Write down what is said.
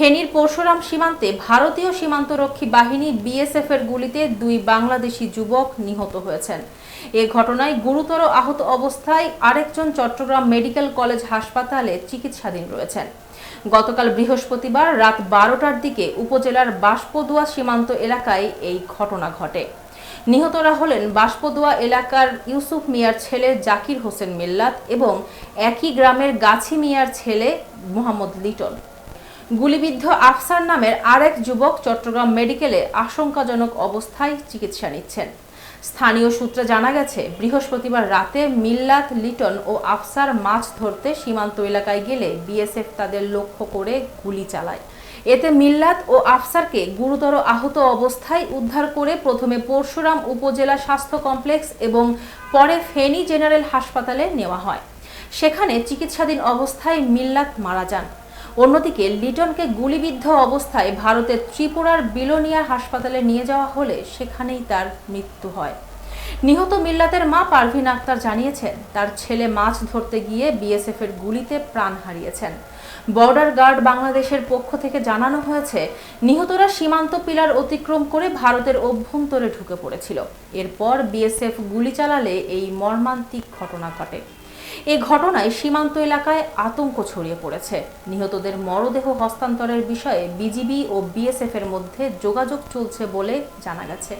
ফেনীর পরশুরাম সীমান্তে ভারতীয় সীমান্তরক্ষী বাহিনী বিএসএফ এর গুলিতে দুই বাংলাদেশি যুবক নিহত হয়েছেন। এ ঘটনায় গুরুতর আহত অবস্থায় আরেকজন চট্টগ্রাম মেডিকেল কলেজ হাসপাতালে চিকিৎসাধীন রয়েছেন। গতকাল বৃহস্পতিবার রাত বারোটার দিকে উপজেলার বাষ্পদুয়া সীমান্ত এলাকায় এই ঘটনা ঘটে। নিহতরা হলেন বাষ্পদুয়া এলাকার ইউসুফ মিয়ার ছেলে জাকির হোসেন মিল্লাত এবং একই গ্রামের গাছি মিয়ার ছেলে মোহাম্মদ লিটন। গুলিবিদ্ধ আফসার নামের আরেক যুবক চট্টগ্রাম মেডিকেলে আশঙ্কাজনক অবস্থায় চিকিৎসা নিচ্ছেন। স্থানীয় সূত্রে জানা গেছে, বৃহস্পতিবার রাতে মিল্লাত লিটন ও আফসার মাছ ধরতে সীমান্ত এলাকায় গেলে বিএসএফ তাদের লক্ষ্য করে গুলি চালায়। এতে মিল্লাত ও আফসারকে গুরুতর আহত অবস্থায় উদ্ধার করে প্রথমে পরশুরাম উপজেলা স্বাস্থ্য কমপ্লেক্স এবং পরে ফেনী জেনারেল হাসপাতালে নেওয়া হয়। সেখানে চিকিৎসাধীন অবস্থায় মিল্লাত মারা যান। অন্যদিকে লিটনকে গুলিবিদ্ধ অবস্থায় ভারতের ত্রিপুরার বিলোনিয়া হাসপাতালে নিয়ে যাওয়া হলে সেখানেই তার মৃত্যু হয়। নিহত মিল্লাতের মা পারভিন আক্তার জানিয়েছেন, তার ছেলে মাছ ধরতে গিয়ে বিএসএফ এর গুলিতে প্রাণ হারিয়েছেন। বর্ডার গার্ড বাংলাদেশের পক্ষ থেকে জানানো হয়েছে, নিহতরা সীমান্ত পিলার অতিক্রম করে ভারতের অভ্যন্তরে ঢুকে পড়েছিল। এরপর বিএসএফ গুলি চালালে এই মর্মান্তিক ঘটনা ঘটে। এ ঘটনায় সীমান্ত এলাকায় আতঙ্ক ছড়িয়ে পড়েছে। নিহতদের মরদেহ হস্তান্তরের বিষয়ে বিজিবি ও বিএসএফ এর মধ্যে যোগাযোগ চলছে বলে জানা গেছে।